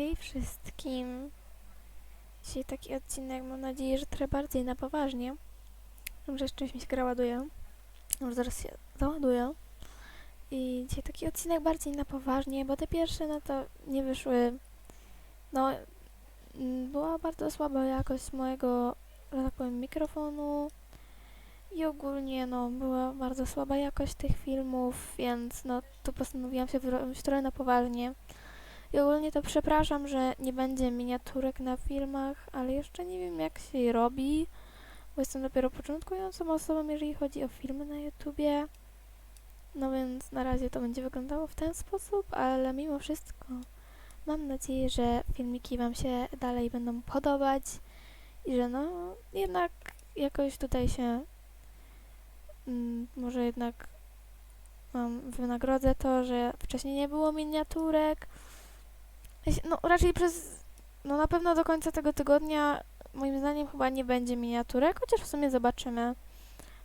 Hej wszystkim. Dzisiaj taki odcinek, mam nadzieję, że trochę bardziej na poważnie. Może z czymś mi się gra ładuje. Może zaraz się załaduję. I dzisiaj taki odcinek bardziej na poważnie, bo te pierwsze no to nie wyszły. No, mm, była bardzo słaba jakość mojego, że tak powiem, mikrofonu. I ogólnie, no, była bardzo słaba jakość tych filmów, więc no, tu postanowiłam się wziąć trochę na poważnie. I ogólnie to przepraszam, że nie będzie miniaturek na filmach, ale jeszcze nie wiem jak się je robi, bo jestem dopiero początkującą osobą, jeżeli chodzi o filmy na YouTubie. No więc na razie to będzie wyglądało w ten sposób, ale mimo wszystko mam nadzieję, że filmiki Wam się dalej będą podobać i że no jednak jakoś tutaj się mm, może jednak um, wynagrodzę to, że wcześniej nie było miniaturek. No raczej przez, no na pewno do końca tego tygodnia moim zdaniem chyba nie będzie miniaturek, chociaż w sumie zobaczymy.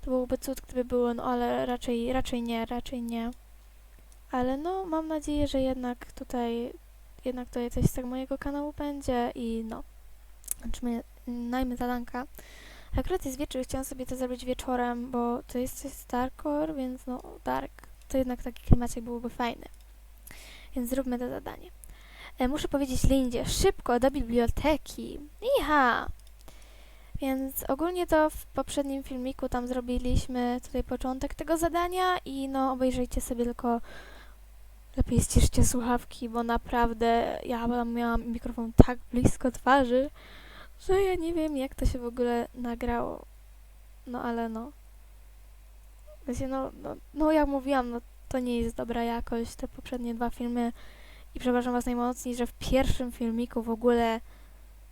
To byłby cud, gdyby było, no ale raczej, raczej nie, raczej nie. Ale no, mam nadzieję, że jednak tutaj, jednak tutaj coś z tego mojego kanału będzie i no, zobaczymy, najmy zadanka. Akurat jest wieczór, chciałam sobie to zrobić wieczorem, bo to jest coś z Darkcore, więc no, Dark, to jednak taki klimacik byłby fajny. Więc zróbmy to zadanie. E, muszę powiedzieć Lindzie, szybko do biblioteki. Iha! Więc ogólnie to w poprzednim filmiku tam zrobiliśmy tutaj początek tego zadania i no obejrzyjcie sobie tylko lepiej ściszcie słuchawki, bo naprawdę ja miałam mikrofon tak blisko twarzy, że ja nie wiem jak to się w ogóle nagrało. No ale no. Wiecie, no, no, no jak mówiłam, no to nie jest dobra jakość, te poprzednie dwa filmy i przepraszam Was najmocniej, że w pierwszym filmiku w ogóle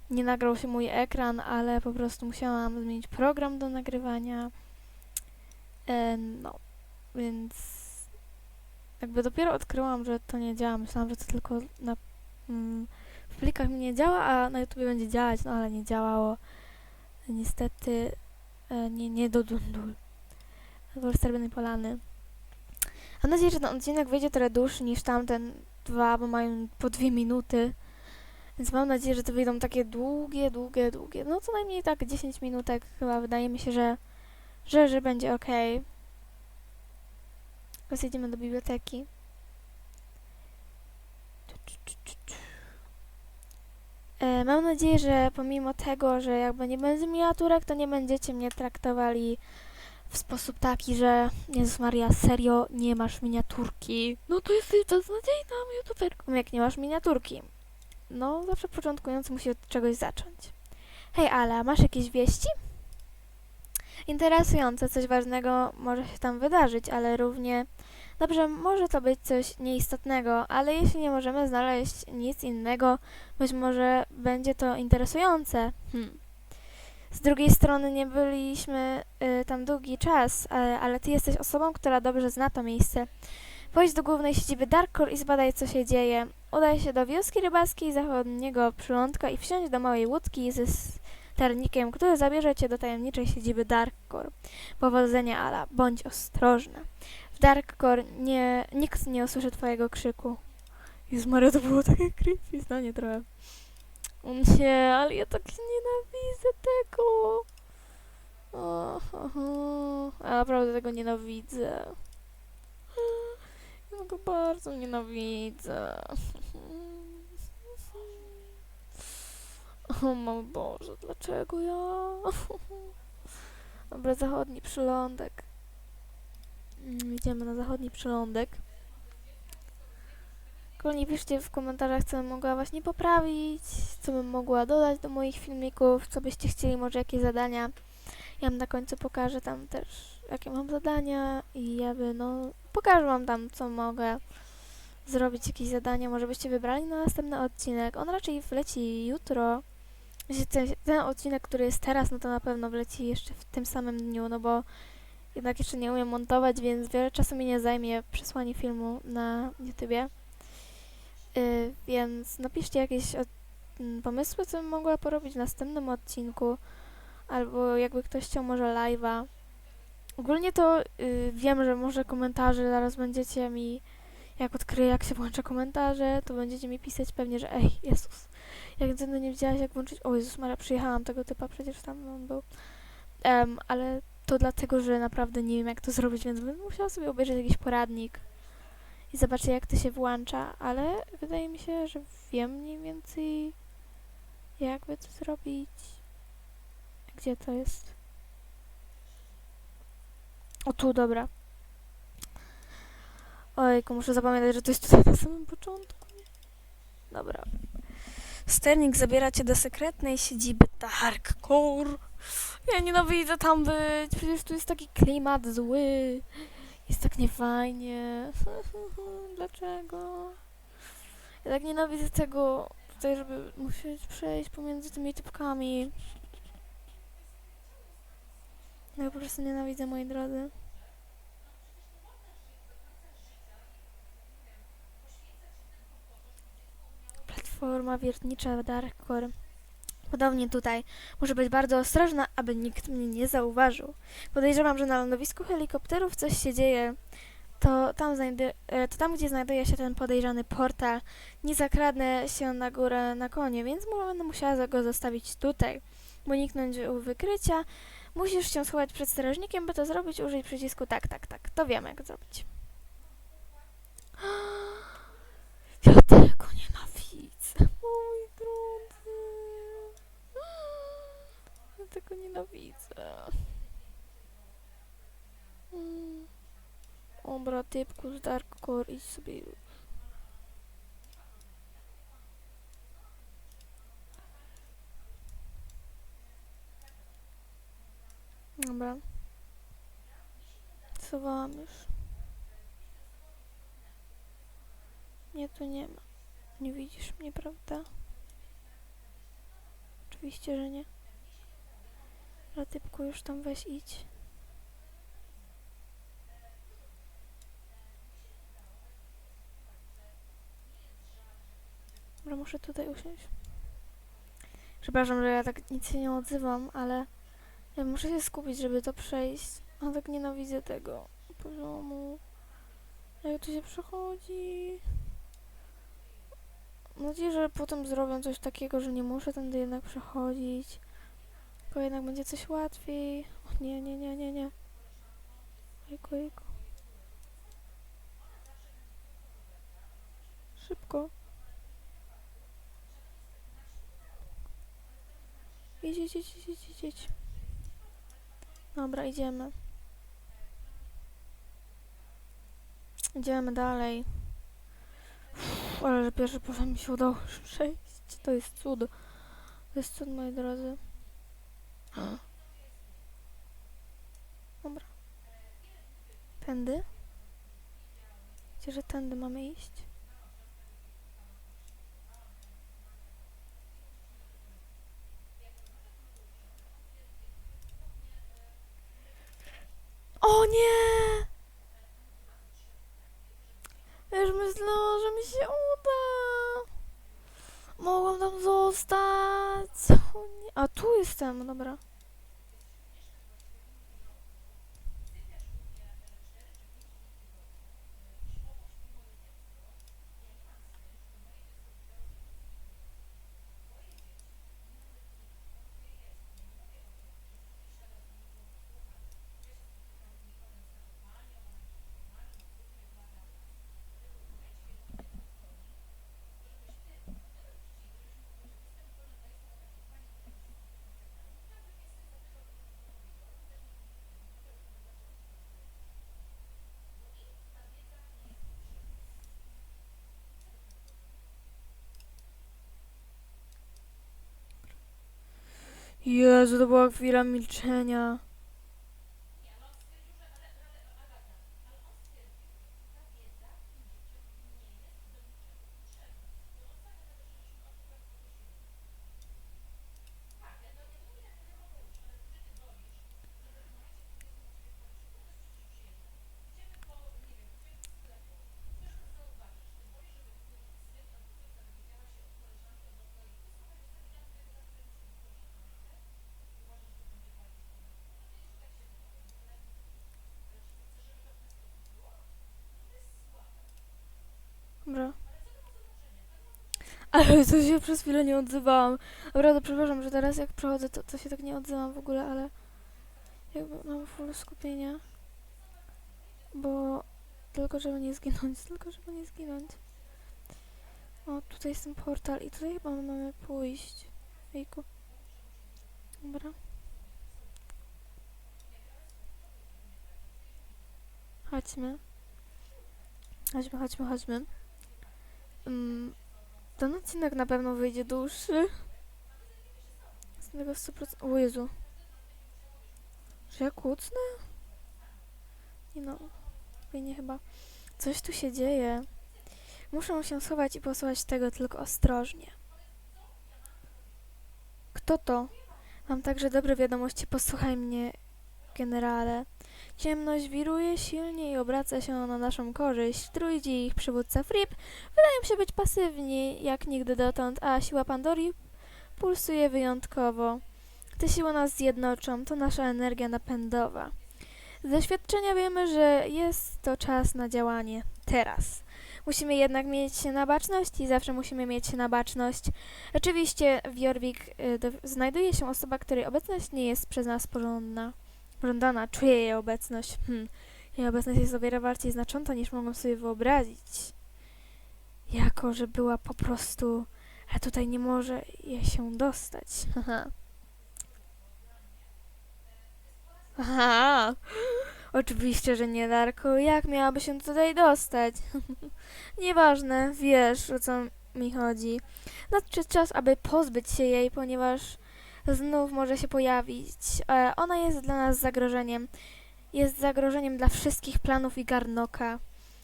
nie nagrał się mój ekran, ale po prostu musiałam zmienić program do nagrywania. E, no, więc jakby dopiero odkryłam, że to nie działa. Myślałam, że to tylko na, mm, w plikach mi nie działa, a na YouTube będzie działać, no ale nie działało. Niestety e, nie, nie do dundul. Sterbiny Polany. Mam nadzieję, że ten odcinek wyjdzie trochę dłuższy niż tamten dwa, bo mają po dwie minuty. Więc mam nadzieję, że to wyjdą takie długie, długie, długie. No co najmniej tak 10 minutek chyba wydaje mi się, że, że, że będzie ok. Teraz jedziemy do biblioteki. E, mam nadzieję, że pomimo tego, że jakby nie będzie miniaturek, to nie będziecie mnie traktowali w sposób taki, że Jezus Maria, serio, nie masz miniaturki. No to jesteś beznadziejna youtuberką, jak nie masz miniaturki. No, zawsze początkujący musi od czegoś zacząć. Hej, Ala, masz jakieś wieści? Interesujące, coś ważnego może się tam wydarzyć, ale równie dobrze może to być coś nieistotnego, ale jeśli nie możemy znaleźć nic innego, być może będzie to interesujące. Hmm. Z drugiej strony nie byliśmy y, tam długi czas, ale, ale ty jesteś osobą, która dobrze zna to miejsce. Pojdź do głównej siedziby Darkcore i zbadaj, co się dzieje. Udaj się do wioski rybackiej zachodniego przylądka i wsiądź do małej łódki ze sternikiem, który zabierze cię do tajemniczej siedziby Darkcore. Powodzenia, Ala. Bądź ostrożna. W Darkcore nie, nikt nie usłyszy twojego krzyku. Jezu Maria, to było takie creepy zdanie trochę. Nie, ale ja tak nienawidzę tego. Ja naprawdę tego nienawidzę. Ja go bardzo nienawidzę. O mój Boże, dlaczego ja? Dobra, zachodni przylądek. Idziemy na zachodni przylądek. Kochani, piszcie w komentarzach, co bym mogła właśnie poprawić, co bym mogła dodać do moich filmików, co byście chcieli, może jakieś zadania. Ja na końcu pokażę tam też, jakie mam zadania i ja by, no, pokażę wam tam, co mogę zrobić, jakieś zadania, może byście wybrali na następny odcinek. On raczej wleci jutro. Jeśli Ten, ten odcinek, który jest teraz, no to na pewno wleci jeszcze w tym samym dniu, no bo jednak jeszcze nie umiem montować, więc wiele czasu mi nie zajmie przesłanie filmu na YouTubie. Y, więc napiszcie jakieś od, m, pomysły, co bym mogła porobić w następnym odcinku, albo jakby ktoś chciał może live'a. Ogólnie to y, wiem, że może komentarze zaraz będziecie mi jak odkryję, jak się włącza komentarze, to będziecie mi pisać pewnie, że ej, Jezus, jak nigdy nie wiedziałaś, jak włączyć... O Jezus Maria, przyjechałam tego typa, przecież tam on był. Em, ale to dlatego, że naprawdę nie wiem, jak to zrobić, więc będę musiała sobie obejrzeć jakiś poradnik i zobaczyć, jak to się włącza, ale wydaje mi się, że wiem mniej więcej, jakby to zrobić. Gdzie to jest? O tu, dobra. Ojku, muszę zapamiętać, że to jest tutaj na samym początku. Dobra. Sternik zabiera cię do sekretnej siedziby Darkcore. Ja nienawidzę tam być, przecież tu jest taki klimat zły. Jest tak niefajnie. Dlaczego? Ja tak nienawidzę tego tutaj, żeby musieć przejść pomiędzy tymi typkami. Ja po prostu nienawidzę, moi drodzy. Platforma wiertnicza Darkcore. Podobnie tutaj. Muszę być bardzo ostrożna, aby nikt mnie nie zauważył. Podejrzewam, że na lądowisku helikopterów coś się dzieje. To tam, e, to tam, gdzie znajduje się ten podejrzany portal. Nie zakradnę się na górę na konie, więc będę musiała go zostawić tutaj. Uniknąć u wykrycia. Musisz się schować przed strażnikiem, by to zrobić, użyj przycisku tak, tak, tak. To wiem, jak zrobić. Ja tego nienawidzę. Mój drodzy. Ja tego nienawidzę. Mm. Dobra, typku z Darkcore, idź sobie już. Dobra. Schowałam już. Nie, tu nie ma. Nie widzisz mnie, prawda? Oczywiście, że nie. Ale typku już tam weź idź. Muszę tutaj usiąść. Przepraszam, że ja tak nic się nie odzywam, ale ja muszę się skupić, żeby to przejść. A tak nienawidzę tego poziomu. Jak to się przechodzi? Mam nadzieję, że potem zrobią coś takiego, że nie muszę tędy jednak przechodzić. Tylko jednak będzie coś łatwiej. O nie, nie, nie, nie, nie. Ojku, ojku. Szybko. Idź, idź, idź, idź, idź, idź. Dobra, idziemy. Idziemy dalej. Uff, ale że pierwszy poziom mi się udało przejść. To jest cud. To jest cud, moi drodzy. Dobra. Tędy? Gdzie, że tędy mamy iść? O nie! Już myślałam, że mi się uda. Mogłam tam zostać. O nie. A tu jestem, dobra. Jezu, to była chwila milczenia. Ale to się przez chwilę nie odzywałam. Naprawdę przepraszam, że teraz jak przechodzę, to, to się tak nie odzywam w ogóle, ale jakby mam full skupienia. Bo tylko żeby nie zginąć, tylko żeby nie zginąć. O, tutaj jest ten portal i tutaj chyba mamy pójść. Ejku. Dobra. Chodźmy. Chodźmy, chodźmy, chodźmy. Mm, ten odcinek na pewno wyjdzie dłuższy. Z tego 100%. O Jezu. Czy ja kucnę? Nie no. Nie chyba. Coś tu się dzieje. Muszę się schować i posłuchać tego tylko ostrożnie. Kto to? Mam także dobre wiadomości. Posłuchaj mnie, generale. Ciemność wiruje silnie i obraca się na naszą korzyść. Druidzi i ich przywódca Fripp wydają się być pasywni jak nigdy dotąd, a siła Pandorii pulsuje wyjątkowo. Te siły nas zjednoczą, to nasza energia napędowa. Z doświadczenia wiemy, że jest to czas na działanie. Teraz. Musimy jednak mieć się na baczność i zawsze musimy mieć się na baczność. Oczywiście w Jorvik y, znajduje się osoba, której obecność nie jest przez nas pożądana. Pożądana, czuję jej obecność. Hmm. Jej obecność jest o wiele bardziej znacząca niż mogą sobie wyobrazić. Jako, że była po prostu... A tutaj nie może jej się dostać. Haha. Aha. Oczywiście, że nie, Darko. Jak miałaby się tutaj dostać? Nieważne, wiesz o co mi chodzi. Nadszedł czas, aby pozbyć się jej, ponieważ znów może się pojawić. E, ona jest dla nas zagrożeniem. Jest zagrożeniem dla wszystkich planów i garnoka.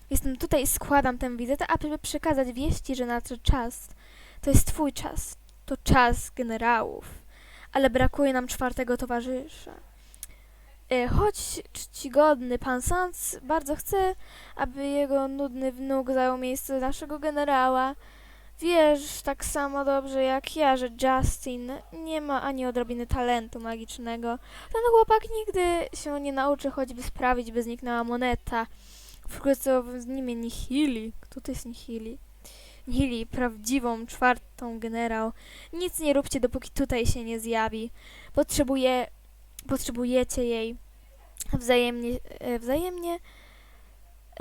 Jestem tutaj i składam tę wizytę, aby przekazać wieści, że nadszedł czas. To jest twój czas. To czas generałów. Ale brakuje nam czwartego towarzysza. E, choć czcigodny pan Sans bardzo chce, aby jego nudny wnuk zajął miejsce naszego generała, wiesz tak samo dobrze jak ja, że Justin nie ma ani odrobiny talentu magicznego. Ten chłopak nigdy się nie nauczy choćby sprawić, by zniknęła moneta. Wkrótce z nimi Nihili. Kto to jest Nihili? Nihili, prawdziwą czwartą generał. Nic nie róbcie, dopóki tutaj się nie zjawi. Potrzebuję potrzebujecie jej wzajemnie, e, wzajemnie,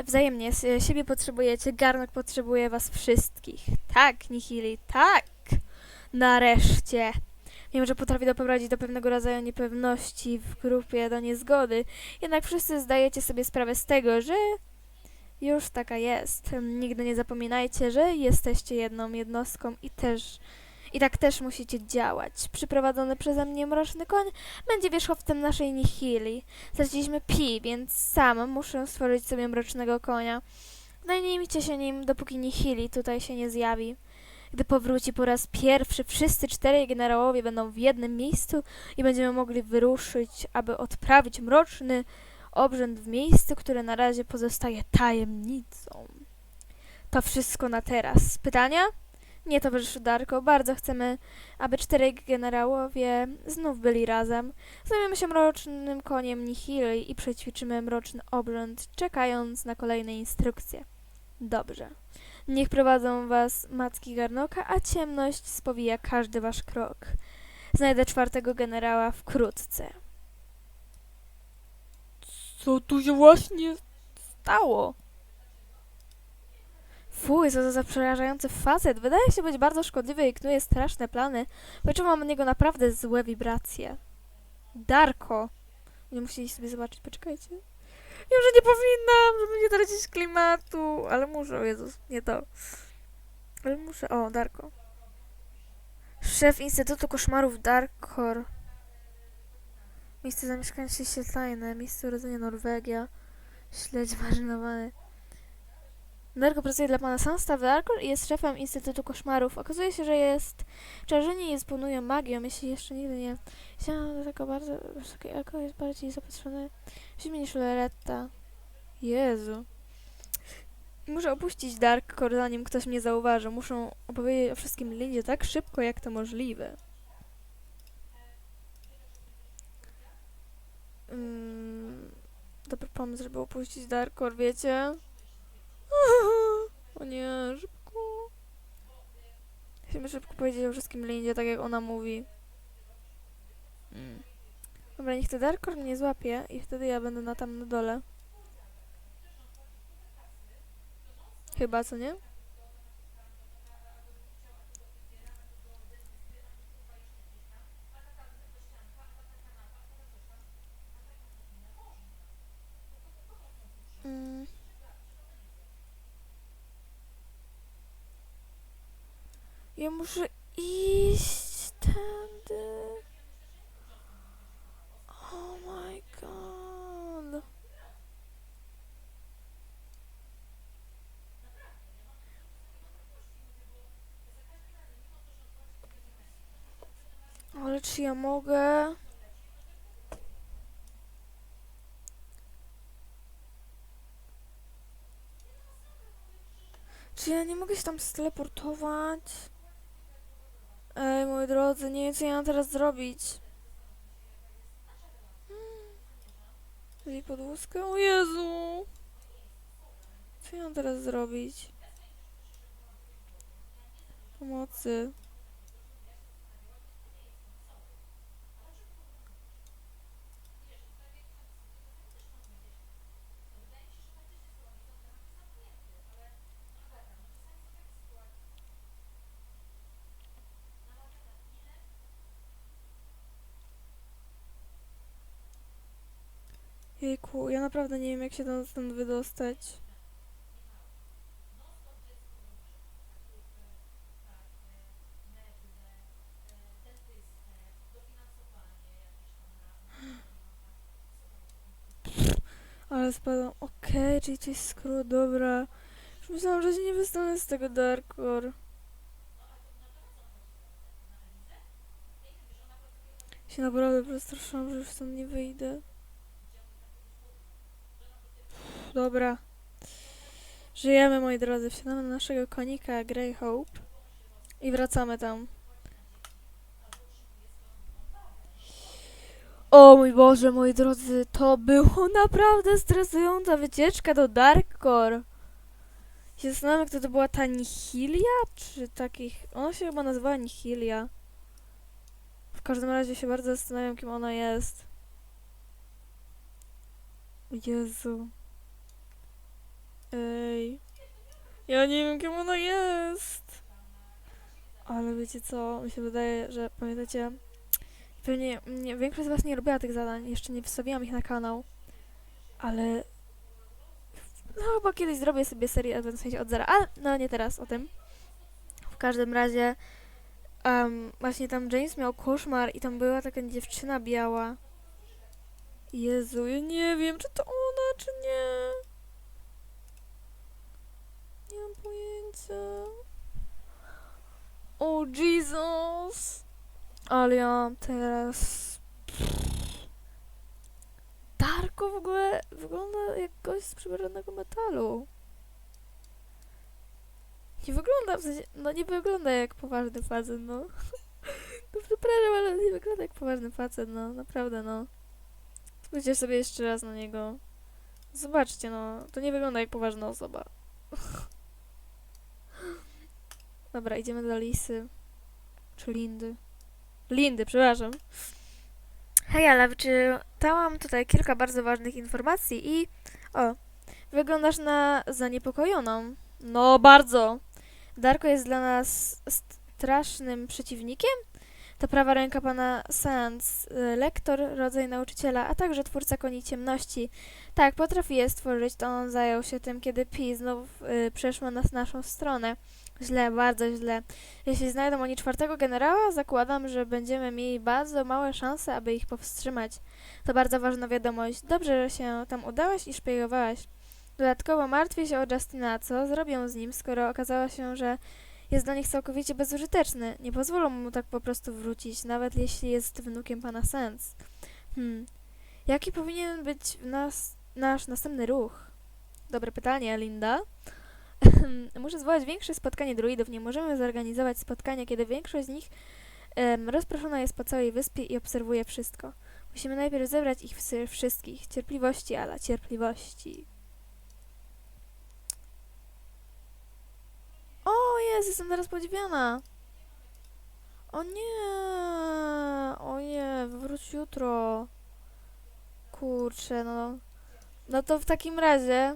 wzajemnie siebie potrzebujecie, garnek potrzebuje was wszystkich. Tak, Nihili, tak! Nareszcie! Wiem, że potrafi doprowadzić do pewnego rodzaju niepewności w grupie, do niezgody, jednak wszyscy zdajecie sobie sprawę z tego, że już taka jest. Nigdy nie zapominajcie, że jesteście jedną jednostką i też i tak też musicie działać. Przyprowadzony przeze mnie mroczny koń będzie wierzchowcem naszej Nihili. Straciliśmy Pi, więc sam muszę stworzyć sobie mrocznego konia. Zajmijcie się nim, dopóki Nihili tutaj się nie zjawi. Gdy powróci po raz pierwszy, wszyscy czterej generałowie będą w jednym miejscu i będziemy mogli wyruszyć, aby odprawić mroczny obrzęd w miejscu, które na razie pozostaje tajemnicą. To wszystko na teraz. Pytania? Nie, towarzyszu Darko, bardzo chcemy, aby czterej generałowie znów byli razem. Zajmiemy się mrocznym koniem Nihili i przećwiczymy mroczny obrząd, czekając na kolejne instrukcje. Dobrze. Niech prowadzą was macki garnoka, a ciemność spowija każdy wasz krok. Znajdę czwartego generała wkrótce. Co tu się właśnie stało? Fuj, co to za przerażający facet. Wydaje się być bardzo szkodliwy i knuje straszne plany. Wyczuwam od niego naprawdę złe wibracje. Darko! Nie musieli sobie zobaczyć, poczekajcie. Wiem, że nie powinnam, żeby nie tracić klimatu, ale muszę, Jezus, nie to. Ale muszę, o, Darko. Szef Instytutu Koszmarów Darkor. Miejsce zamieszkania się tajne, miejsce urodzenia Norwegia. Śledź marynowany. Darko pracuje dla pana Sansta w Darkor i jest szefem Instytutu Koszmarów. Okazuje się, że jest czarzyni i dysponują magią, jeśli jeszcze nigdy nie chciałam do tego bardzo wysokiej eko jest bardziej zapatrzony w zimie niż Loretta. Jezu. Muszę opuścić Darkor, zanim ktoś mnie zauważy. Muszę opowiedzieć o wszystkim Lindzie tak szybko, jak to możliwe. Mm, dobry pomysł, żeby opuścić Darkor, wiecie? Nie, szybko. Musimy szybko powiedzieć o wszystkim Lindzie, tak jak ona mówi. Mm. Dobra, niech ten Darkor mnie złapie i wtedy ja będę na tam na dole. Chyba, co nie? Ja muszę iść tędy. Oh my god. Ale czy ja mogę? Czy ja nie mogę się tam steleportować? Ej, moi drodzy, nie wiem co ja mam teraz zrobić. Hmm. pod łuskę? O Jezu! Co ja mam teraz zrobić? Pomocy. Jejku, ja naprawdę nie wiem jak się tam stąd wydostać. Ale spadłam. Okej, czyli to jest skrót, dobra. Już myślałam, że się nie wystanę z tego Darkor. Się naprawdę przestraszyłam, że już stąd nie wyjdę. Dobra. Żyjemy, moi drodzy. Wsiadamy na naszego konika Grey Hope i wracamy tam. O mój Boże, moi drodzy, to było naprawdę stresująca wycieczka do Darkcore. Się zastanawiam, kto to była ta Nihilia, czy takich... Ona się chyba nazywała Nihilia. W każdym razie się bardzo zastanawiam, kim ona jest. Jezu. Ej. Ja nie wiem, kim ona jest. Ale wiecie co? Mi się wydaje, że pamiętacie... Pewnie nie, większość z was nie robiła tych zadań. Jeszcze nie wstawiłam ich na kanał. Ale... No chyba kiedyś zrobię sobie serię w sensie od zera. Ale no nie teraz o tym. W każdym razie... Um, właśnie tam James miał koszmar i tam była taka dziewczyna biała. Jezu, ja nie wiem, czy to ona, czy. Nie mam O Jesus! Ale ja teraz... Darko w ogóle wygląda jak gość z przybranego metalu. Nie wygląda, w sensie, no nie wygląda jak poważny facet, no. No przepraszam, ale nie wygląda jak poważny facet, no, naprawdę, no. Spójrzcie sobie jeszcze raz na niego. Zobaczcie, no, to nie wygląda jak poważna osoba. Dobra, idziemy do Lisy. Czy Lindy? Lindy, przepraszam. Hej, ale czytałam tutaj kilka bardzo ważnych informacji i... O, wyglądasz na zaniepokojoną. No, bardzo. Darko jest dla nas strasznym przeciwnikiem? To prawa ręka pana Sands, y, lektor, rodzaj nauczyciela, a także twórca koni ciemności. Tak, potrafi je stworzyć, to on zajął się tym, kiedy Pi znów y, przeszła na naszą stronę. Źle, bardzo źle. Jeśli znajdą oni czwartego generała, zakładam, że będziemy mieli bardzo małe szanse, aby ich powstrzymać. To bardzo ważna wiadomość. Dobrze, że się tam udałaś i szpiegowałaś. Dodatkowo martwię się o Justina. Co zrobią z nim, skoro okazało się, że jest dla nich całkowicie bezużyteczny? Nie pozwolą mu tak po prostu wrócić, nawet jeśli jest wnukiem pana Sens. Hmm. Jaki powinien być nas, nasz następny ruch? Dobre pytanie, Linda. Muszę zwołać większe spotkanie druidów. Nie możemy zorganizować spotkania, kiedy większość z nich um, rozproszona jest po całej wyspie i obserwuje wszystko. Musimy najpierw zebrać ich wszystkich. Cierpliwości, ala, cierpliwości. O, jest, jestem teraz podziwiana. O nie! O nie, wróć jutro. Kurczę, no. No to w takim razie,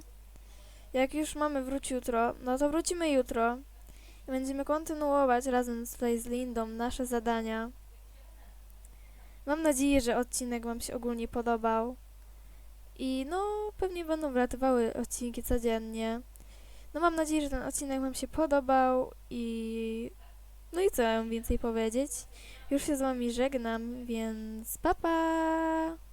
jak już mamy wróć jutro, no to wrócimy jutro. I będziemy kontynuować razem tutaj z Lindą nasze zadania. Mam nadzieję, że odcinek Wam się ogólnie podobał. I no, pewnie będą wlatywały odcinki codziennie. No mam nadzieję, że ten odcinek Wam się podobał i no i co mam więcej powiedzieć? Już się z Wami żegnam, więc pa pa!